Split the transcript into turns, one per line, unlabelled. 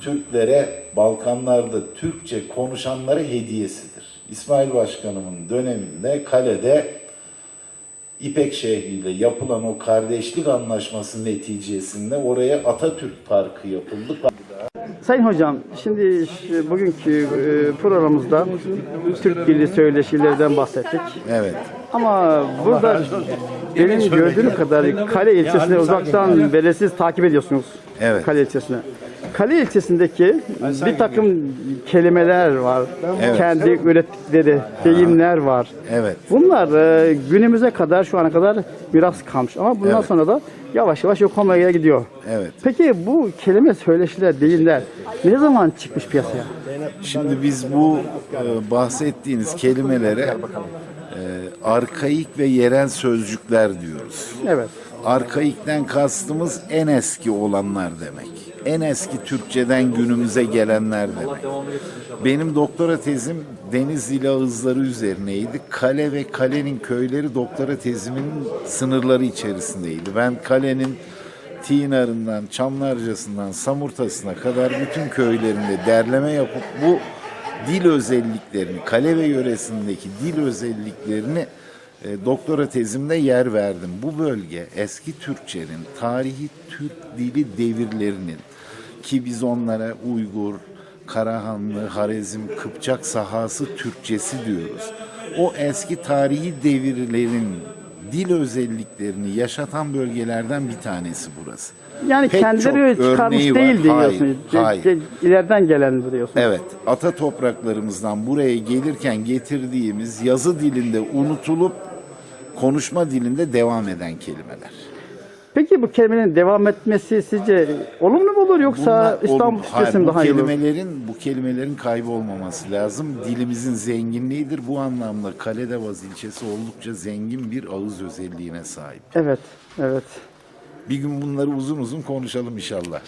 Türklere Balkanlarda Türkçe konuşanlara hediyesidir. İsmail Başkanımın döneminde kalede İpek şehriyle yapılan o kardeşlik anlaşması neticesinde oraya Atatürk Parkı yapıldı.
Sayın hocam, şimdi şu- bugünkü e, programımızda Türk dili söyleşilerden bahsettik.
Evet.
Ama burada benim gördüğüm kadar Kale ilçesine uzaktan beri siz takip ediyorsunuz.
Evet.
Kale ilçesine. Kale ilçesindeki bir takım kelimeler var.
Evet.
Kendi ürettikleri deyimler var.
Evet.
Bunlar e, günümüze kadar şu ana kadar miras kalmış ama bundan
Evet.
sonra da yavaş yavaş yok olmaya gidiyor.
Evet.
Peki bu kelime söyleşiler, deyimler ne zaman çıkmış piyasaya?
Şimdi biz bu e, bahsettiğiniz kelimelere arkaik ve yerel sözcükler diyoruz.
Evet.
Arkaikten kastımız en eski olanlar demek. En eski Türkçeden günümüze gelenler demek. Benim doktora tezim Denizli ağızları üzerineydi. Kale ve kalenin köyleri doktora tezimin sınırları içerisindeydi. Ben kalenin Tinar'ından, Çamlarca'sından, Samurtas'ına kadar bütün köylerinde derleme yapıp bu dil özelliklerini, kale ve yöresindeki dil özelliklerini e, doktora tezimde yer verdim. Bu bölge eski Türkçenin, tarihi Türk dili devirlerinin ki biz onlara Uygur, Karahanlı, Harezm, Kıpçak sahası Türkçesi diyoruz. O eski tarihi devirlerin dil özelliklerini yaşatan bölgelerden bir tanesi burası.
Yani
Pek
kendileri çıkarmış
örneği var.
değil diyorsunuz.
Hayır, hayır.
İleriden gelen diyorsunuz.
Evet, ata topraklarımızdan buraya gelirken getirdiğimiz yazı dilinde unutulup konuşma dilinde devam eden kelimeler.
Peki bu kelimenin devam etmesi sizce olumlu mu olur yoksa
Bunlar
İstanbul Türkçesi mi daha iyi olur?
kelimelerin bu kelimelerin kaybolmaması lazım. Dilimizin zenginliğidir. Bu anlamda Kaledevaz ilçesi oldukça zengin bir ağız özelliğine sahip.
Evet, evet.
Bir gün bunları uzun uzun konuşalım inşallah.